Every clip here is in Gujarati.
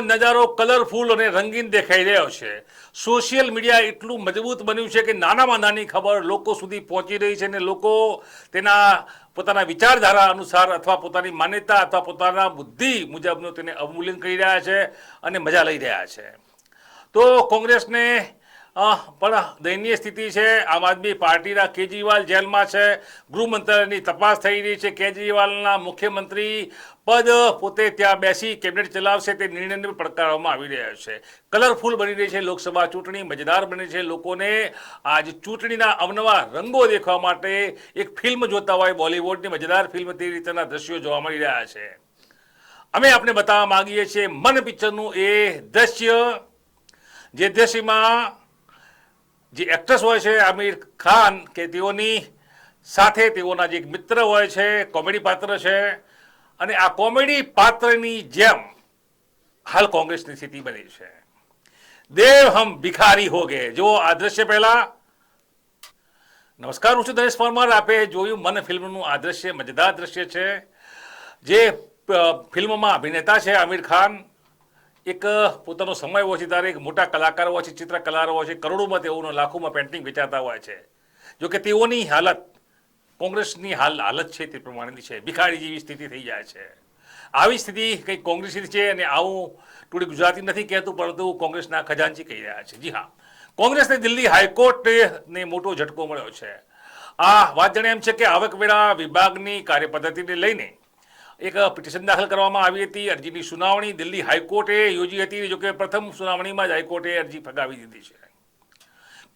નજારો કલરફુલ અને રંગીન દેખાઈ રહ્યો છે. સોશિયલ મીડિયા એટલું મજબૂત બન્યું છે કે નાનામાં નાની ખબર લોકો સુધી પહોંચી રહી છે અને લોકો તેના પોતાના વિચારધારા અનુસાર અથવા પોતાની માન્યતા અથવા પોતાના બુદ્ધિ મુજબનું તેને અવમૂલ્યન કરી રહ્યા છે અને મજા લઈ રહ્યા છે. તો કોંગ્રેસને પણ દયનીય સ્થિતિ છે. આમ આદમી પાર્ટીના કેજરીવાલ જેલમાં છે. ગૃહ મંત્રાલયની તપાસ થઈ રહી છે. કેજરીવાલના મુખ્યમંત્રી પદ પોતે ત્યાં બેસી કેબિનેટ ચલાવશે તે નિર્ણયને પડકારવામાં આવી રહ્યો છે. કલરફુલ બની રહી છે લોકસભા ચૂંટણી મજેદાર બની છે લોકોને. આજ ચૂંટણીના અવનવા રંગો દેખવા માટે એક ફિલ્મ જોતા હોય બોલિવૂડની મજેદાર ફિલ્મ તે રીતના દ્રશ્યો જોવા મળી રહ્યા છે. અમે આપને બતાવવા માંગીએ છીએ મન પિક્ચરનું એ દ્રશ્ય, જે દ્રશ્યમાં જે એક્ટ્રેસ હોય છે, આમિર ખાન, કે તેઓની સાથે તેઓના જે એક મિત્ર હોય છે, કોમેડી પાત્ર છે, અને આ કોમેડી પાત્રની જેમ હાલ કોંગ્રેસની સ્થિતિ બની છે. દેવ હમ ભિખારી હો ગયે. જો આ દ્રશ્ય પહેલા. નમસ્કાર, હું છું દરેશ પરમાર. આપે જોયું મન ફિલ્મનું આ દ્રશ્ય, મજેદાર દ્રશ્ય છે, જે ફિલ્મમાં અભિનેતા છે આમિર ખાન. એક, પોતાનો સમય હોય છે ત્યારે એક મોટા કલાકારો હોય છે, ચિત્રકલાકારો હોય છે, કરોડોમાં તેઓનો લાખોમાં પેન્ટિંગ વેચાતા હોય છે. જો કે તેઓની હાલત, કોંગ્રેસની હાલ, હાલત છે તે પ્રમાણેની છે. ભિખારી જેવી સ્થિતિ થઈ જાય છે. આવી સ્થિતિ કંઈક કોંગ્રેસની છે અને આવું ટુડે ગુજરાતી નથી કહેતું, પરંતુ કોંગ્રેસના ખજાનચી કહી રહ્યા છે. જી હા. કોંગ્રેસને દિલ્હી હાઈકોર્ટને મોટો ઝટકો મળ્યો છે. આ વાત જાણે એમ છે કે આવકવેરા વિભાગની કાર્યપદ્ધતિને લઈને એક પિટિશન દાખલ કરવામાં આવી હતી. અરજીની સુનાવણી દિલ્હી હાઈકોર્ટે યોજી હતી, જોકે પ્રથમ સુનાવણીમાં જ હાઈકોર્ટે અરજી ફગાવી દીધી છે.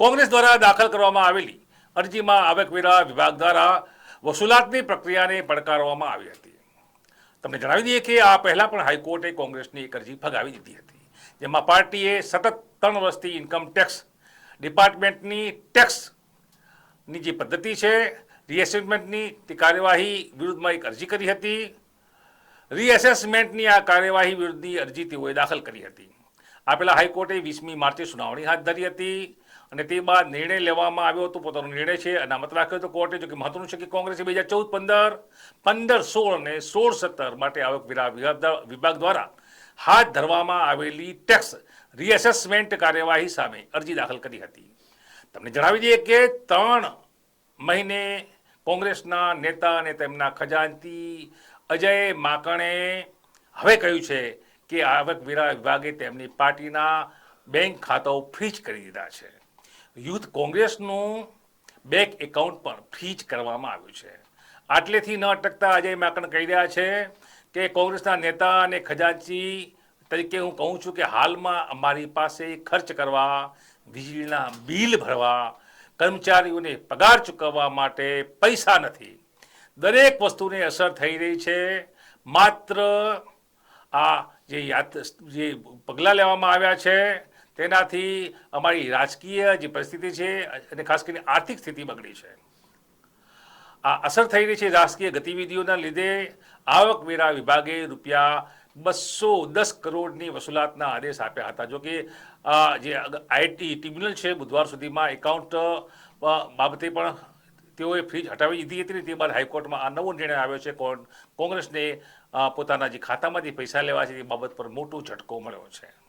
કોંગ્રેસ દ્વારા દાખલ કરવામાં આવેલી અરજીમાં આવકવેરા વિભાગ દ્વારા વસૂલાતની પ્રક્રિયાને પડકારવામાં આવી હતી. તમને જણાવી દઈએ કે આ પહેલાં પણ હાઈકોર્ટે કોંગ્રેસની એક અરજી ફગાવી દીધી હતી, જેમાં પાર્ટીએ સતત ત્રણ વર્ષથી ઇન્કમ ટેક્સ ડિપાર્ટમેન્ટની ટેક્સની જે પદ્ધતિ છે રીએસેસમેન્ટની તે કાર્યવાહી વિરુદ્ધમાં એક અરજી કરી હતી. રીએસેસમેન્ટની આ કાર્યવાહી વિરુદ્ધની અરજી તેઓએ દાખલ કરી હતી. આ પહેલા હાઈકોર્ટે વીસમી માર્ચે સુનાવણી હાથ ધરી હતી અને તે બાદ નિર્ણય લેવામાં આવ્યો હતો, પોતાનો નિર્ણય છે, અનામત રાખ્યો હતો કોર્ટે જો કે મહત્વનું છે કે કોંગ્રેસે બે હજાર ચૌદ, પંદર પંદર, સોળ અને સોળ સત્તર માટે આવકવેરા વિભાગ દ્વારા હાથ ધરવામાં આવેલી ટેક્સ રીએસેસમેન્ટ કાર્યવાહી સામે અરજી દાખલ કરી હતી. તમને જણાવી દઈએ કે ત્રણ મહિને કોંગ્રેસના નેતા અને તેમના ખજાનચી અજય માકણે હવે કહ્યું છે કે આવકવેરા વિભાગે તેમની પાર્ટીના બેંક ખાતાઓ ફ્રીજ કરી દીધા છે. યુથ કોંગ્રેસનું બેંક એકાઉન્ટ પણ ફ્રીજ કરવામાં આવ્યું છે. આટલેથી ન અટકતા અજય માકણ કહી રહ્યા છે કે કોંગ્રેસના નેતા અને ખજાનચી તરીકે હું કહું છું કે હાલમાં અમારી પાસે ખર્ચ કરવા, વીજળીના બિલ ભરવા, કર્મચારીઓને પગાર ચૂકવવા માટે પૈસા નથી. દરેક વસ્તુની અસર થઈ રહી છે. માત્ર આ જે જે પગલાં લેવામાં આવ્યા છે, તેનાથી અમારી રાજકીય જે પરિસ્થિતિ છે અને ખાસ કરીને આર્થિક સ્થિતિ બગડી છે. આ અસર થઈ રહી છે રાજકીય ગતિવિધિઓના લીધે. આવકવેરા વિભાગે રૂપિયા બસો દસ કરોડની વસૂલાતના આદેશ આપ્યા હતા. જો કે આ જે આઈટી ટ્રિબ્યુનલ છે બુધવાર સુધીમાં એકાઉન્ટ બાબતે પણ તેઓએ ફ્રીજ હટાવી દીધી હતી તે બાદ હાઈકોર્ટમાં આ નવો નિર્ણય આવ્યો છે. કોણ- કોંગ્રેસને પોતાના જે ખાતામાંથી પૈસા લેવા છે તે બાબત પર મોટો ઝટકો મળ્યો છે.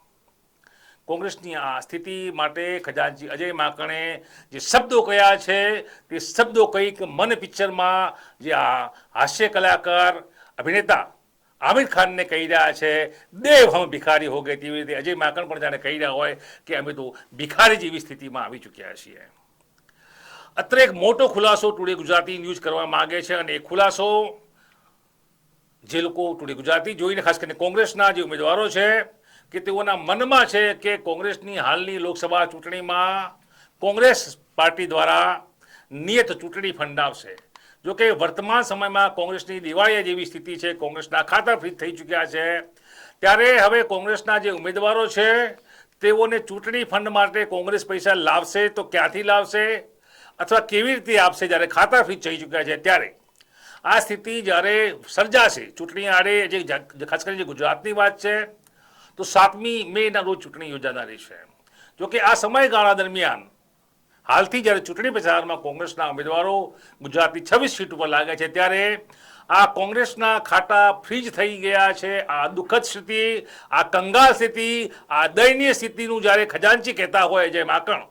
કોંગ્રેસની આ સ્થિતિ માટે ખજાનજી અજય માકણે જે શબ્દો કયા છે તે શબ્દો કંઈક મન પિક્ચરમાં જે આ હાસ્ય કલાકાર અભિનેતા આમિર ખાનને કહી રહ્યા છે, દેવ હમ ભિખારી હો ગઈ. તેવી રીતે અજય માકણ પણ જાણે કહી રહ્યા હોય કે અમે તો ભિખારી જેવી સ્થિતિમાં આવી ચૂક્યા છીએ. અત્રે એક મોટો ખુલાસો ટુડે ગુજરાતી ન્યૂઝ કરવા માંગે છે અને એ ખુલાસો જે લોકો ટુડે ગુજરાતી જોઈને, ખાસ કરીને કોંગ્રેસના જે ઉમેદવારો છે, કે તેઓના મનમાં છે કે કોંગ્રેસની હાલની લોકસભા ચૂંટણીમાં કોંગ્રેસ પાર્ટી દ્વારા નિયત ચૂંટણી ફંડ આવશે જો કે વર્તમાન સમયમાં કોંગ્રેસની દિવાળીયા જેવી સ્થિતિ છે, કોંગ્રેસના ખાતા ફ્રીજ થઈ ચૂક્યા છે, ત્યારે હવે કોંગ્રેસના જે ઉમેદવારો છે, તેઓને ચૂંટણી ફંડ માટે કોંગ્રેસ પૈસા લાવશે તો ક્યાંથી લાવશે? અથવા કેવી રીતે આપશે જ્યારે ખાતા ફ્રીજ થઈ ચૂક્યા છે ત્યારે? આ સ્થિતિ જ્યારે સર્જાશે, ચૂંટણી આડે જે ખાસ કરીને ગુજરાતની વાત છે, તો સાતમી મેના રોજ ચૂંટણી યોજાનારી છે. જોકે આ સમયગાળા દરમિયાન, હાલથી જ્યારે ચૂંટણી પ્રચારમાં કોંગ્રેસના ઉમેદવારો ગુજરાતની છવ્વીસ સીટ ઉપર લાગ્યા છે, ત્યારે આ કોંગ્રેસના ખાટા ફ્રીજ થઈ ગયા છે. આ દુઃખદ સ્થિતિ, આ કંગાલ સ્થિતિ, આ દયનીય સ્થિતિનું જ્યારે ખજાનચી કહેતા હોય, જેમ માકણ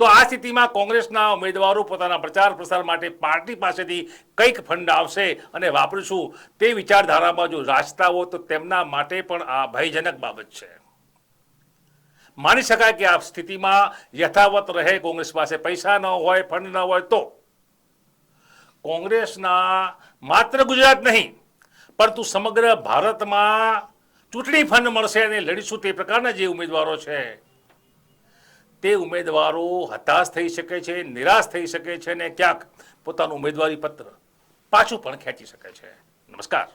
તો આ સ્થિતિમાં કોંગ્રેસના ઉમેદવારો પોતાના પ્રચાર પ્રસાર માટે પાર્ટી પાસેથી કંઈક ફંડ આવશે અને વાપરીશું તે વિચારધારામાં જો રાજતા હોય તો તેમના માટે પણ આ ભયજનક બાબત છે. માની શકાય કે આ સ્થિતિમાં યથાવત રહે કોંગ્રેસ પાસે પૈસા ન હોય, ફંડ ન હોય તો? કોંગ્રેસના માત્ર ગુજરાત નહીં, પરંતુ સમગ્ર ભારતમાં ચૂંટણી ફંડ મળશે અને લડીશું તે પ્રકારના જે ઉમેદવારો છે. તે ઉમેદવારો હતાશ થઈ શકે છે, નિરાશ થઈ શકે છે અને ક્યાંક પોતાનું ઉમેદવારી પત્ર પાછું પણ ખેંચી શકે છે. નમસ્કાર.